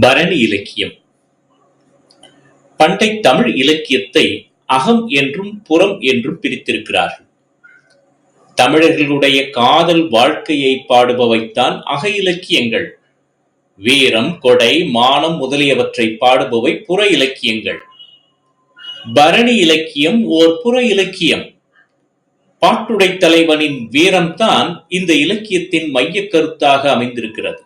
பரணி இலக்கியம். பண்டை தமிழ் இலக்கியத்தை அகம் என்றும் புறம் என்றும் பிரித்திருக்கிறார்கள். தமிழர்களுடைய காதல் வாழ்க்கையை பாடுபவைத்தான் அக இலக்கியங்கள். வீரம் கொடை மானம் முதலியவற்றை பாடுபவை புற இலக்கியங்கள். பரணி இலக்கியம் ஓர் புற இலக்கியம். பாட்டுடை தலைவனின் வீரம்தான் இந்த இலக்கியத்தின் மையக் கருத்தாக அமைந்திருக்கிறது.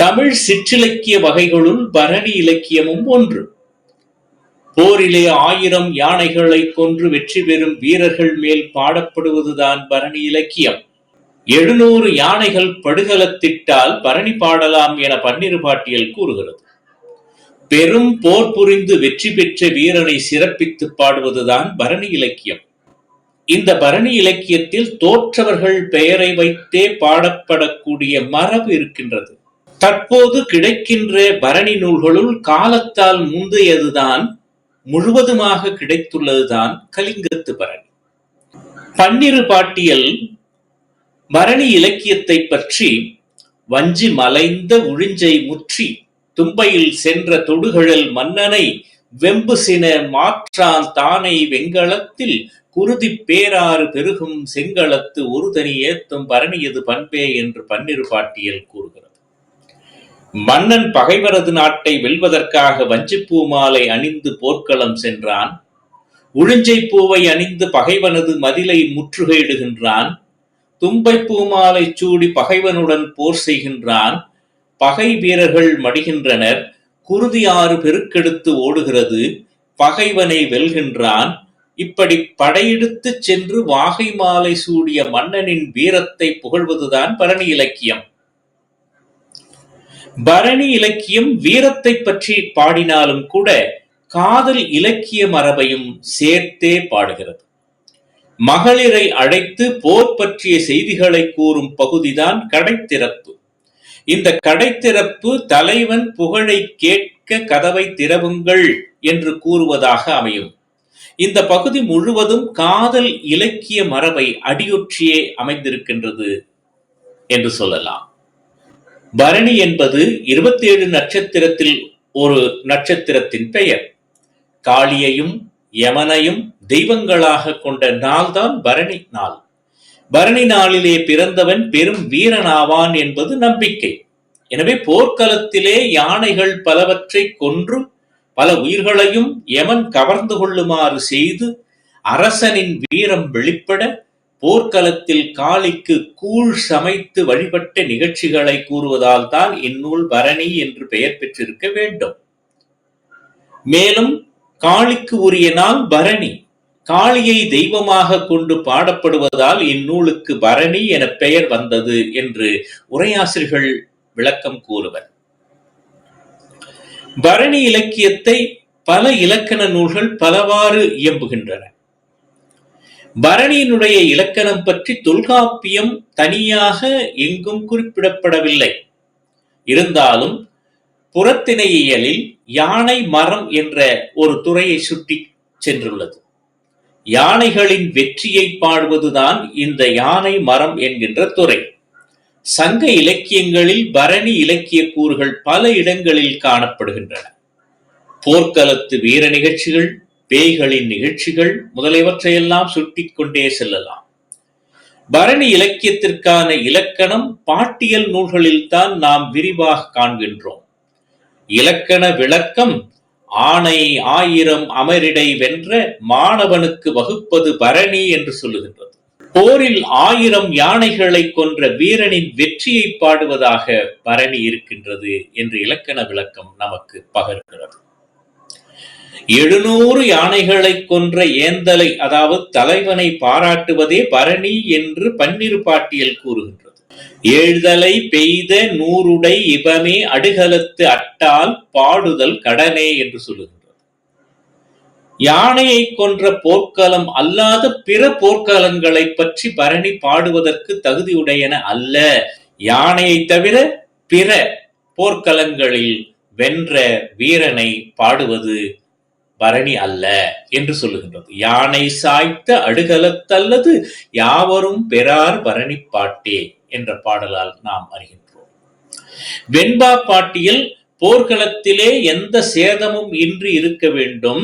தமிழ் சிற்றிலக்கிய வகைகளுள் பரணி இலக்கியமும் ஒன்று. போரிலே ஆயிரம் யானைகளை கொன்று வெற்றி பெறும் வீரர்கள் மேல் பாடப்படுவதுதான் பரணி இலக்கியம். எழுநூறு யானைகள் படுகலத்திட்டால் பரணி பாடலாம் என பன்னிரு பாட்டியல் கூறுகிறது. பெரும் போர் புரிந்து வெற்றி பெற்ற வீரனை சிறப்பித்து பாடுவதுதான் பரணி இலக்கியம். இந்த பரணி இலக்கியத்தில் தோற்றவர்கள் பெயரை வைத்தே பாடப்படக்கூடிய மரபு இருக்கின்றது. தற்போது கிடைக்கின்ற பரணி நூல்களுள் காலத்தால் முந்தையதுதான் முழுவதுமாக கிடைத்துள்ளதுதான் கலிங்கத்து பரணி. பன்னிரு பாட்டியல் பரணி இலக்கியத்தை பற்றி வஞ்சி மலைந்த உழிஞ்சை முற்றி தும்பையில் சென்ற தொடுகழல் மன்னனை வெம்பு சின மாற்றான் தானை வெங்களத்தில் குருதி பேராறு பெருகும் செங்களத்து ஒரு தனி ஏத்தும் பரணியது பண்பே என்று பன்னிரு பாட்டியல் கூறுகிறது மன்னன் பகைவரது நாட்டை வெல்வதற்காக வஞ்சிப்பூ மாலை அணிந்து போர்க்களம் சென்றான். உழிஞ்சை பூவை அணிந்து பகைவனது மதிலை முற்றுகையிடுகின்றான். தும்பை பூமாலை சூடி பகைவனுடன் போர் செய்கின்றான். பகை வீரர்கள் மடிகின்றனர். குருதி ஆறு பெருக்கெடுத்து ஓடுகிறது. பகைவனை வெல்கின்றான். இப்படி படையெடுத்துச் சென்று வாகை மாலை சூடிய மன்னனின் வீரத்தை புகழ்வதுதான் பரணி இலக்கியம். பரணி இலக்கியம் வீரத்தை பற்றி பாடினாலும் கூட காதல் இலக்கிய மரபையும் சேர்த்தே பாடுகிறது. மகளிரை அழைத்து போர் பற்றிய செய்திகளை கூறும் பகுதிதான் கடைத்திறப்பு. இந்த கடைத்திறப்பு தலைவன் புகழை கேட்க கதவை திறவுங்கள் என்று கூறுவதாக அமையும். இந்த பகுதி முழுவதும் காதல் இலக்கிய மரபை அடியொற்றியே அமைந்திருக்கின்றது என்று சொல்லலாம். பரணி என்பது இருபத்தி ஏழு நட்சத்திரத்தில் ஒரு நட்சத்திரத்தின் பெயர். காளியையும் யமனையும் தெய்வங்களாக கொண்ட நாள்தான் பரணி நாள். பரணி நாளிலே பிறந்தவன் பெரும் வீரனாவான் என்பது நம்பிக்கை. எனவே போர்க்களத்திலே யானைகள் பலவற்றை கொன்று பல உயிர்களையும் யமன் கவர்ந்து கொள்ளுமாறு செய்து அரசனின் வீரம் வெளிப்பட போர்க்களத்தில் காளிக்கு கூழ் சமைத்து வழிபட்ட நிகழ்ச்சிகளை கூறுவதால் தான் இந்நூல் பரணி என்று பெயர் பெற்றிருக்க வேண்டும். மேலும் காளிக்கு உரிய நாள் பரணி. காளியை தெய்வமாக கொண்டு பாடப்படுவதால் இந்நூலுக்கு பரணி என பெயர் வந்தது என்று உரையாசிரியர்கள் விளக்கம் கூறுவர். பரணி இலக்கியத்தை பல இலக்கண நூல்கள் பலவாறு இயம்புகின்றன. பரணியினுடைய இலக்கணம் பற்றி தொல்காப்பியம் தனியாக எங்கும் குறிப்பிடப்படவில்லை. இருந்தாலும் புறத்திணையியலில் யானை மரம் என்ற ஒரு துறையை சுட்டி சென்றுள்ளது. யானைகளின் வெற்றியை பாடுவதுதான் இந்த யானை மரம் என்கின்ற துறை. சங்க இலக்கியங்களில் பரணி இலக்கிய கூறுகள் பல இடங்களில் காணப்படுகின்றன. போர்க்களத்து வீர நிகழ்ச்சிகள் பேய்களின் நிகழ்ச்சிகள் முதலியவற்றையெல்லாம் சுட்டிக் கொண்டே செல்லலாம். பரணி இலக்கியத்திற்கான இலக்கணம் பாட்டியல் நூல்களில்தான் நாம் விரிவாக காண்கின்றோம். இலக்கண விளக்கம் ஆணை ஆயிரம் அமரிடை வென்ற மாணவனுக்கு வகுப்பது பரணி என்று சொல்லுகின்றது. போரில் ஆயிரம் யானைகளை கொன்ற வீரனின் வெற்றியை பாடுவதாக பரணி இருக்கின்றது என்று இலக்கண விளக்கம் நமக்கு பகர்கிறது. எழுநூறு யானைகளை கொன்ற ஏந்தலை அதாவது தலைவனை பாராட்டுவதே பரணி என்று பன்னிரு பாட்டியல் கூறுகின்றது. ஏழ்தலை பெய்த நூறுடை இபமே அடுகலத்து அட்டால் பாடுதல் கடனே என்று சொல்லுகின்றது. யானையை கொன்ற போர்க்களம் அல்லாத பிற போர்க்களங்களை பற்றி பரணி பாடுவதற்கு தகுதியுடையன அல்ல. யானையை தவிர பிற போர்க்களங்களில் வென்ற வீரனை பாடுவது பரணி அல்ல என்று சொல்லுகின்றது. யானை சாய்த்த அடுகலத்தல்லது யாவரும் பெறார் பரணி பாட்டே என்ற பாடலால் நாம் அறிகின்றோம். வெண்பா பாட்டியில் போர்க்களத்திலே எந்த சேதமும் இன்றி இருக்க வேண்டும்.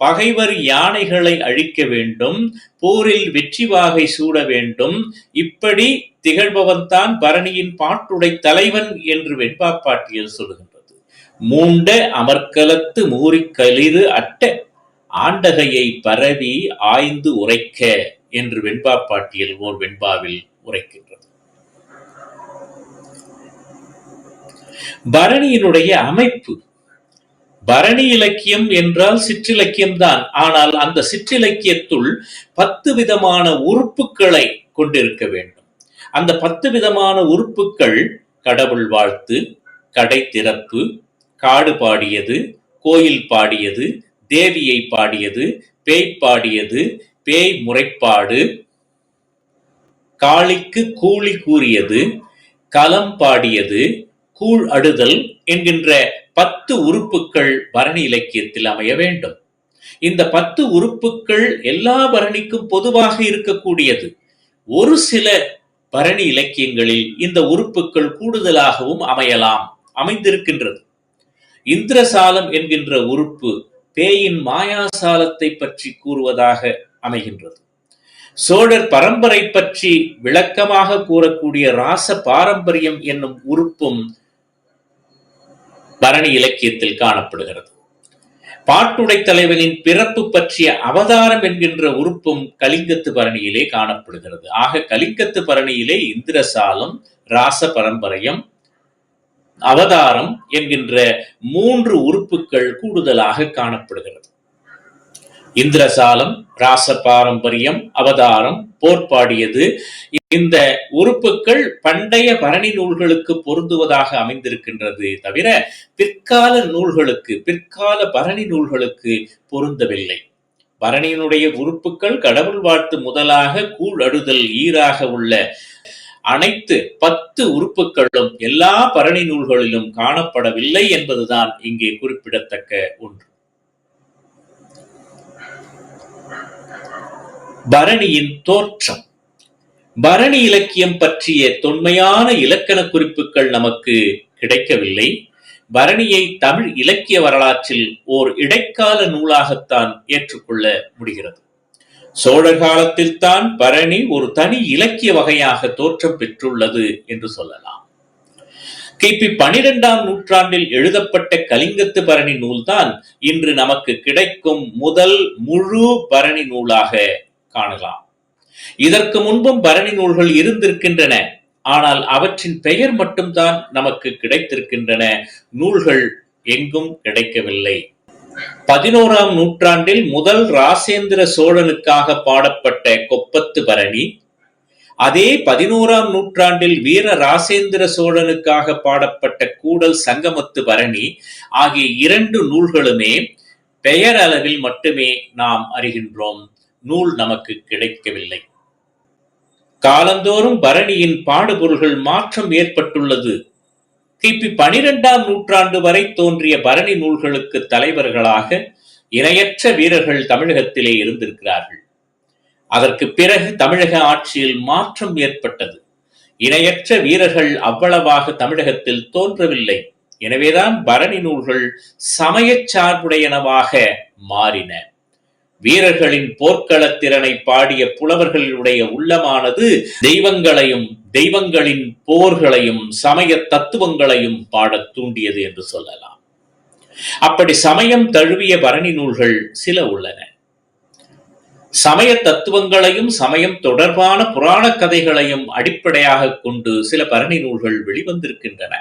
பகைவர் யானைகளை அழிக்க வேண்டும். போரில் வெற்றி வாகை சூட வேண்டும். இப்படி திகழ்பவன்தான் பரணியின் பாட்டுடை தலைவன் என்று வெண்பா பாட்டியில் சொல்லுகின்றார் மூண்ட அமர்க்கலத்து மூரிக் அட்ட ஆண்டகையை பரவி ஆய்ந்து உரைக்க என்று வெண்பா பாட்டியல் ஓர் வெண்பாவில் உரைக்கின்றது. பரணியினுடைய அமைப்பு பரணி இலக்கியம் என்றால் சிற்றிலக்கியம் தான் ஆனால் அந்த சிற்றிலக்கியத்துள் பத்து விதமான உறுப்புகளை கொண்டிருக்க வேண்டும். அந்த பத்து விதமான உறுப்புகள் கடவுள் வாழ்த்து கடை திறப்பு காடு பாடியது கோயில் பாடியது தேவியை பாடியது பேய் பாடியது பேய் முறைப்பாடு காளிக்கு கூலி கூறியது களம் பாடியது கூழ் அடுதல் என்கின்ற பத்து உறுப்புகள் பரணி இலக்கியத்தில் அமைய வேண்டும். இந்த பத்து உறுப்புகள் எல்லா பரணிக்கும் பொதுவாக இருக்கக்கூடியது. ஒரு சில பரணி இலக்கியங்களில் இந்த உறுப்புகள் கூடுதலாகவும் அமையலாம் அமைந்திருக்கின்றது. இந்திரசாலம் என்கின்ற உறுப்பு பேயின் மாயாசாலத்தை பற்றி கூறுவதாக அமைகின்றது. சோழர் பரம்பரை பற்றி விளக்கமாக கூறக்கூடிய ராச பாரம்பரியம் என்னும் உறுப்பும் பரணி இலக்கியத்தில் காணப்படுகிறது. பாட்டுடை தலைவனின் பிறப்பு பற்றிய அவதாரம் என்கின்ற உறுப்பும் கலிங்கத்து பரணியிலே காணப்படுகிறது. ஆக கலிங்கத்து பரணியிலே இந்திரசாலம் ராச பரம்பரையம் அவதாரம் என்கின்ற மூன்று உறுப்புகள் கூடுதலாக காணப்படுகிறது. இந்திரசாலம் ராச பாரம்பரியம் அவதாரம் போர்ப்பாடியது. இந்த உறுப்புகள் பண்டைய பரணி நூல்களுக்கு பொருந்துவதாக அமைந்திருக்கின்றது தவிர பிற்கால நூல்களுக்கு பிற்கால பரணி நூல்களுக்கு பொருந்தவில்லை. பரணியினுடைய உறுப்புகள் கடவுள் வாழ்த்து முதலாக கூழ் அடுதல் ஈராக உள்ள அனைத்து பத்து உறுப்புகளும் எல்லா பரணி நூல்களிலும் காணப்படவில்லை என்பதுதான் இங்கே குறிப்பிடத்தக்க ஒன்று. பரணியின் தோற்றம். பரணி இலக்கியம் பற்றிய தொன்மையான இலக்கண குறிப்புகள் நமக்கு கிடைக்கவில்லை. பரணியை தமிழ் இலக்கிய வரலாற்றில் ஓர் இடைக்கால நூலாகத்தான் ஏற்றுக்கொள்ள முடிகிறது. சோழர் காலத்தில் தான் பரணி ஒரு தனி இலக்கிய வகையாக தோற்றம் பெற்றுள்ளது என்று சொல்லலாம். கிபி பனிரெண்டாம் நூற்றாண்டில் எழுதப்பட்ட கலிங்கத்து பரணி நூல்தான் இன்று நமக்கு கிடைக்கும் முதல் முழு பரணி நூலாக காணலாம். இதற்கு முன்பும் பரணி நூல்கள் இருந்திருக்கின்றன. ஆனால் அவற்றின் பெயர் மட்டும்தான் நமக்கு கிடைத்திருக்கின்றன. நூல்கள் எங்கும் கிடைக்கவில்லை. பதினோராம் நூற்றாண்டில் முதல் ராசேந்திர சோழனுக்காக பாடப்பட்ட கொப்பத்து பரணி அதே பதினோராம் நூற்றாண்டில் வீர ராசேந்திர சோழனுக்காக பாடப்பட்ட கூடல் சங்கமத்து பரணி ஆகிய இரண்டு நூல்களுமே பெயர் அளவில் மட்டுமே நாம் அறிகின்றோம். நூல் நமக்கு கிடைக்கவில்லை. காலந்தோறும் பரணியின் பாடுபொருள்கள் மாற்றம் ஏற்பட்டுள்ளது. கிபி பனிரெண்டாம் நூற்றாண்டு வரை தோன்றிய பரணி நூல்களுக்கு தலைவர்களாக இணையற்ற வீரர்கள் தமிழகத்திலே இருந்திருக்கிறார்கள். அதற்கு பிறகு தமிழக ஆட்சியில் மாற்றம் ஏற்பட்டது. இணையற்ற வீரர்கள் அவ்வளவாக தமிழகத்தில் தோன்றவில்லை. எனவேதான் பரணி நூல்கள் சமய சார்புடையனவாக மாறின. வீரர்களின் போர்க்கள திறனை பாடிய புலவர்களுடைய உள்ளமானது தெய்வங்களையும் தெய்வங்களின் போர்களையும் சமய தத்துவங்களையும் பாடத் தூண்டியது என்று சொல்லலாம். அப்படி சமயம் தழுவிய பரணி நூல்கள் சில உள்ளன. சமய தத்துவங்களையும் சமயம் தொடர்பான புராண கதைகளையும் அடிப்படையாக கொண்டு சில பரணி நூல்கள் வெளிவந்திருக்கின்றன.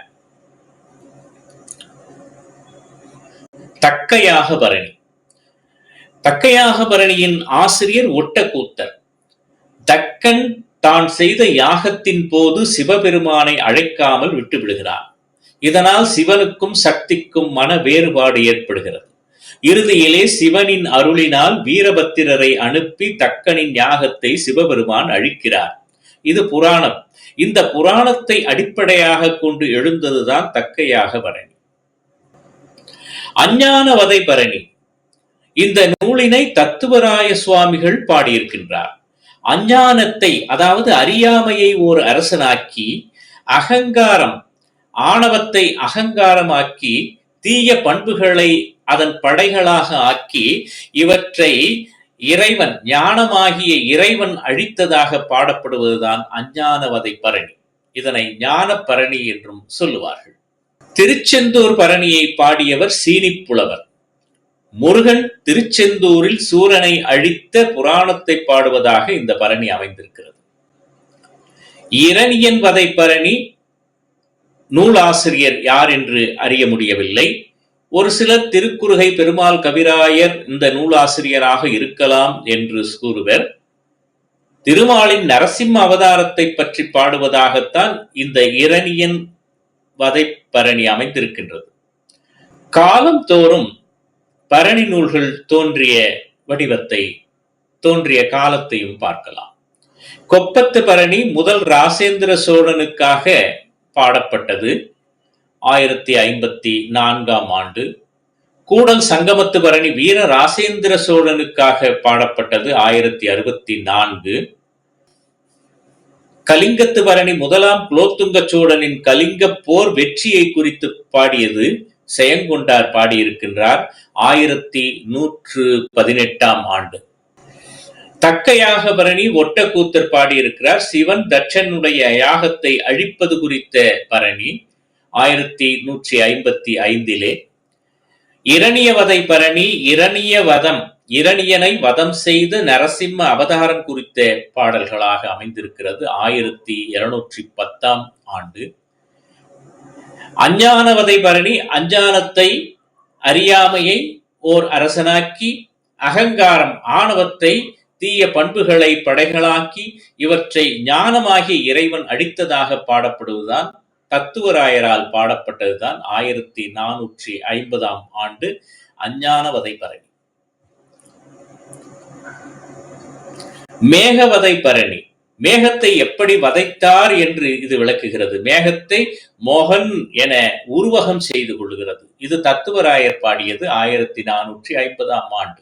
தக்கையாக பரணி. தக்கையாக பரணியின் ஆசிரியர் ஒட்டக்கூத்தர். தக்கன் தான் செய்த யாகத்தின் போது சிவபெருமானை அழைக்காமல் விட்டுவிடுகிறான் இதனால் சிவனுக்கும் சக்திக்கும் மன வேறுபாடு ஏற்படுகிறது. இறுதியிலே சிவனின் அருளினால் வீரபத்திரரை அனுப்பி தக்கனின் யாகத்தை சிவபெருமான் அழிக்கிறார். இது புராணம். இந்த புராணத்தை அடிப்படையாக கொண்டு எழுந்ததுதான் தக்கையாக பரணி அஞ்ஞான வதை பரணி. இந்த நூலினை தத்துவராய சுவாமிகள் பாடியிருக்கின்றார். அஞ்ஞானத்தை அதாவது அறியாமையை ஓர் அரசனாக்கி அகங்காரம் ஆணவத்தை அகங்காரமாக்கி தீய பண்புகளை அதன் படைகளாக ஆக்கி இவற்றை இறைவன் ஞானமாகிய இறைவன் அழித்ததாக பாடப்படுவதுதான் அஞ்ஞானவதை பரணி. இதனை ஞான பரணி என்றும் சொல்லுவார்கள். திருச்செந்தூர் பரணியை பாடியவர் சீனிப்புலவர். முருகன் திருச்செந்தூரில் சூரனை அழித்த புராணத்தை பாடுவதாக இந்த பரணி அமைந்திருக்கிறது. இரணியன் வதை பரணி நூலாசிரியர் யார் என்று அறிய முடியவில்லை. ஒரு சிலர் திருக்குறுகை பெருமாள் கவிராயர் இந்த நூலாசிரியராக இருக்கலாம் என்று கூறுவர். திருமாலின் நரசிம்ம அவதாரத்தை பற்றி பாடுவதாகத்தான் இந்த இரணியன் வதைப்பரணி அமைந்திருக்கின்றது. காலம் தோறும் பரணி நூல்கள் தோன்றிய வடிவத்தை தோன்றிய காலத்தையும் பார்க்கலாம். கொப்பத்து பரணி முதல் ராசேந்திர சோழனுக்காக பாடப்பட்டது ஆயிரத்தி ஐம்பத்தி நான்காம் ஆண்டு. கூடல் சங்கமத்து பரணி வீர ராசேந்திர சோழனுக்காக பாடப்பட்டது ஆயிரத்தி அறுபத்தி நான்கு. கலிங்கத்து பரணி முதலாம் குலோத்துங்க சோழனின் கலிங்க போர் வெற்றியை குறித்து பாடியது செயங்கொண்டார் பாடியிருக்கின்றார் ஆயிரத்தி நூற்று பதினெட்டாம் ஆண்டு. தக்கையாக பரணி ஒட்டக்கூத்தர் பாடியிருக்கிறார். சிவன் தட்சனுடைய யாகத்தை அழிப்பது குறித்த பரணி ஆயிரத்தி நூற்றி ஐம்பத்தி ஐந்திலே. இரணியவதை பரணி இரணிய வதம் இரணியனை வதம் செய்து நரசிம்ம அவதாரம் குறித்த பாடல்களாக அமைந்திருக்கிறது ஆயிரத்தி இருநூற்றி பத்தாம் ஆண்டு. அஞ்ஞானவதை பரணி அஞ்ஞானத்தை அறியாமையை ஓர் அரசனாக்கி அகங்காரம் ஆணவத்தை தீய பண்புகளை படைகளாக்கி இவற்றை ஞானமாகி இறைவன் அடித்ததாக பாடப்படுவதுதான் தத்துவராயரால் பாடப்பட்டதுதான் ஆயிரத்தி நானூற்றி ஐம்பதாம் ஆண்டு அஞ்ஞானவதை பரணி. மேகவதை பரணி. மேகத்தை எப்படி வதைத்தார் என்று இது விளக்குகிறது. மேகத்தை மோகன் என உருவகம் செய்து கொள்கிறது. இது தத்துவராயர் பாடியது ஆயிரத்தி நானூற்றி ஐம்பதாம் ஆண்டு.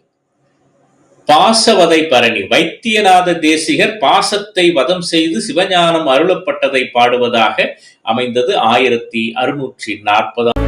பாசவதை பரணி வைத்தியநாத தேசிகர் பாசத்தை வதம் செய்து சிவஞானம் அருளப்பட்டதை பாடுவதாக அமைந்தது ஆயிரத்தி அறுநூற்றி நாற்பதாம்